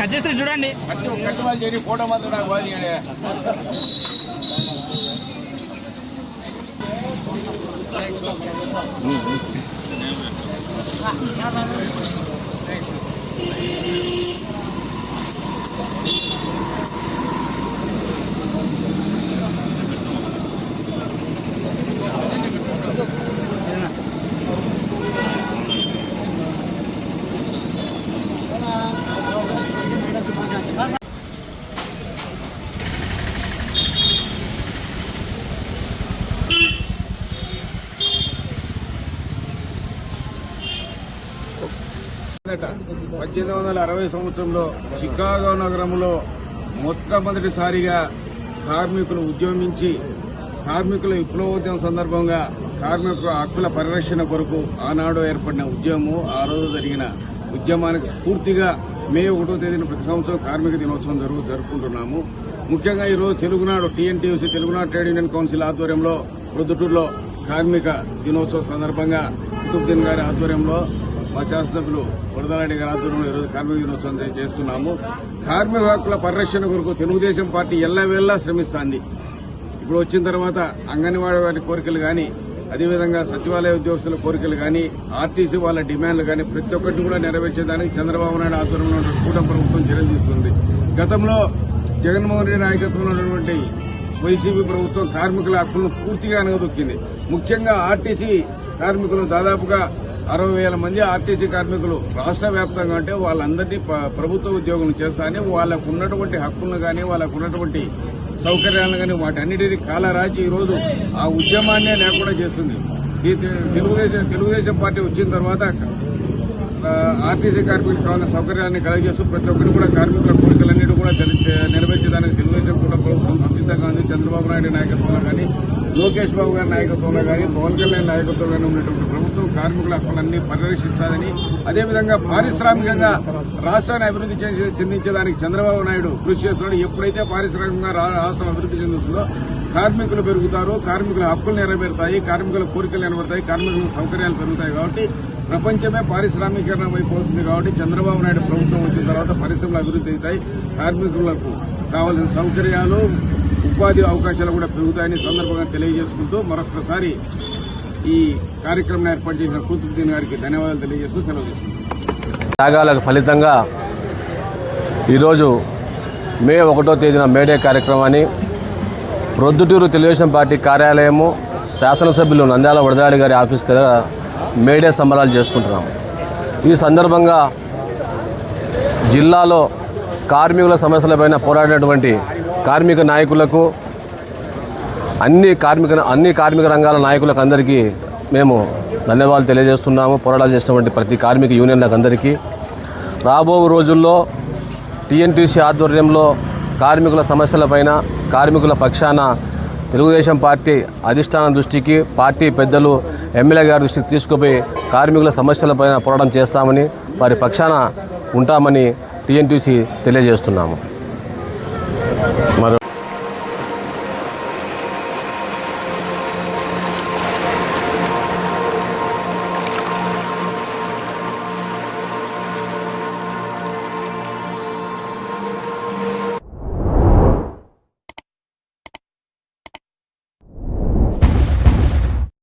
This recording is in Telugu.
కట్ చేస్తే చూడండి. ఫోటో మాత్రం నాకు పద్దెనిమిది వందల అరవై సంవత్సరంలో చికాగో నగరంలో మొట్టమొదటిసారిగా కార్మికులు ఉద్యమించి కార్మికుల విప్లవోద్యమం సందర్భంగా కార్మికుల హక్కుల పరిరక్షణ కొరకు ఆనాడు ఏర్పడిన ఉద్యమం ఆ రోజు జరిగిన ఉద్యమానికి స్ఫూర్తిగా మే ఒకటో తేదీన ప్రతి సంవత్సరం కార్మిక దినోత్సవం జరుగు జరుపుకుంటున్నాము. ముఖ్యంగా ఈరోజు Telugunadu TNTUC Telugunadu trade union council ఆధ్వర్యంలో ప్రొద్దుటూరులో కార్మిక దినోత్సవం సందర్భంగా కుతుబ్దీన్ గారి ఆధ్వర్యంలో మా శాసనసభ్యులు వరదలారెడ్డి గారి ఆధ్వర్యంలో ఈరోజు కార్మిక దినోత్సవం చేస్తున్నాము. కార్మిక హక్కుల పరిరక్షణ కొరకు తెలుగుదేశం పార్టీ ఎల్లవేళ్ళా శ్రమిస్తోంది. ఇప్పుడు వచ్చిన తర్వాత అంగన్వాడీ వారి కోరికలు కానీ అదేవిధంగా సచివాలయ ఉద్యోగస్తుల కోరికలు కానీ ఆర్టీసీ వాళ్ళ డిమాండ్లు కానీ ప్రతి ఒక్కటి కూడా నెరవేర్చేదానికి చంద్రబాబు నాయుడు ఆధ్వర్యంలో కూట కూటమి ప్రభుత్వం చర్యలు తీసుకుంది. గతంలో జగన్మోహన్ రెడ్డి నాయకత్వంలో ఉన్నటువంటి వైసీపీ ప్రభుత్వం కార్మికుల హక్కులను పూర్తిగా అనగదొక్కింది. ముఖ్యంగా ఆర్టీసీ కార్మికులు దాదాపుగా అరవై వేల మంది ఆర్టీసీ కార్మికులు రాష్ట్ర వ్యాప్తంగా అంటే వాళ్ళందరినీ ప్రభుత్వ ఉద్యోగం చేస్తానే వాళ్ళకు ఉన్నటువంటి హక్కులను కానీ వాళ్ళకు ఉన్నటువంటి సౌకర్యాలను కానీ వాటన్నిటిని కాలరాచి ఈరోజు ఆ ఉద్యమాన్నే లేకుండా చేస్తుంది. తెలుగుదేశం తెలుగుదేశం పార్టీ వచ్చిన తర్వాత ఆర్టీసీ కార్మికులకు కావాల్సిన సౌకర్యాన్ని కలగజేస్తూ ప్రతి ఒక్కరు కూడా కార్మికుల కోరికలన్నిటి కూడా నెరవేర్చడానికి తెలుగుదేశం కూడా ప్రభుత్వం సంసిద్ధంగా ఉంది చంద్రబాబు నాయుడు నాయకత్వంలో కానీ లోకేష్ బాబు గారి నాయకత్వంలో కానీ పవన్ కళ్యాణ్ నాయకత్వంలో కానీ ఉన్నటువంటి ప్రభుత్వం కార్మికుల హక్కులన్నీ పరిరక్షిస్తాదని అదేవిధంగా పారిశ్రామికంగా రాష్ట్రాన్ని అభివృద్ధి చేసి చెందించేదానికి చంద్రబాబు నాయుడు కృషి చేస్తున్నాడు. ఎప్పుడైతే పారిశ్రామికంగా రా- రాష్ట్రం అభివృద్ధి చెందుతుందో కార్మికులు పెరుగుతారు కార్మికుల హక్కులు నెరవేరుతాయి కార్మికుల కోరికలు నెరవేరుతాయి కార్మికుల సౌకర్యాలు పెరుగుతాయి కాబట్టి ప్రపంచమే పారిశ్రామికీకరణ అయిపోతుంది కాబట్టి చంద్రబాబు నాయుడు ప్రభుత్వం వచ్చిన తర్వాత పరిశ్రమలు అభివృద్ధి అవుతాయి కార్మికులకు కావాల్సిన సౌకర్యాలు ఉపాధి అవకాశాలు కూడా పెరుగుతాయని సందర్భంగా తెలియజేసుకుంటూ మరొకసారి ఈ కార్యక్రమం ఏర్పాటు చేసిన కూతురుద్దీన్ గారికి ధన్యవాదాలు తెలియజేస్తూ సెలవు తీసుకుంటున్నాను త్యాగాలకు ఫలితంగా ఈరోజు మే ఒకటో తేదీన మేడే కార్యక్రమాన్ని ప్రొద్దుటూరు తెలుగుదేశం పార్టీ కార్యాలయము శాసనసభ్యులు నంద్యాల వడదాడి గారి ఆఫీస్ దగ్గర మేడే సంబరాలు చేసుకుంటున్నాం. ఈ సందర్భంగా జిల్లాలో కార్మికుల సమస్యలపైన పోరాడినటువంటి కార్మిక నాయకులకు అన్ని కార్మిక అన్ని కార్మిక రంగాల నాయకులకు అందరికీ మేము ధన్యవాదాలు తెలియజేస్తున్నాము పోరాటాలు చేసినటువంటి ప్రతి కార్మిక యూనియన్లకు అందరికీ. రాబో రోజుల్లో టీఎన్టీసీ ఆధ్వర్యంలో కార్మికుల సమస్యలపైన కార్మికుల పక్షాన తెలుగుదేశం పార్టీ అధిష్టానం దృష్టికి పార్టీ పెద్దలు ఎమ్మెల్యే గారి దృష్టికి తీసుకుపోయి కార్మికుల సమస్యలపైన పోరాటం చేస్తామని వారి పక్షాన ఉంటామని టీఎన్టీసీ తెలియజేస్తున్నాము.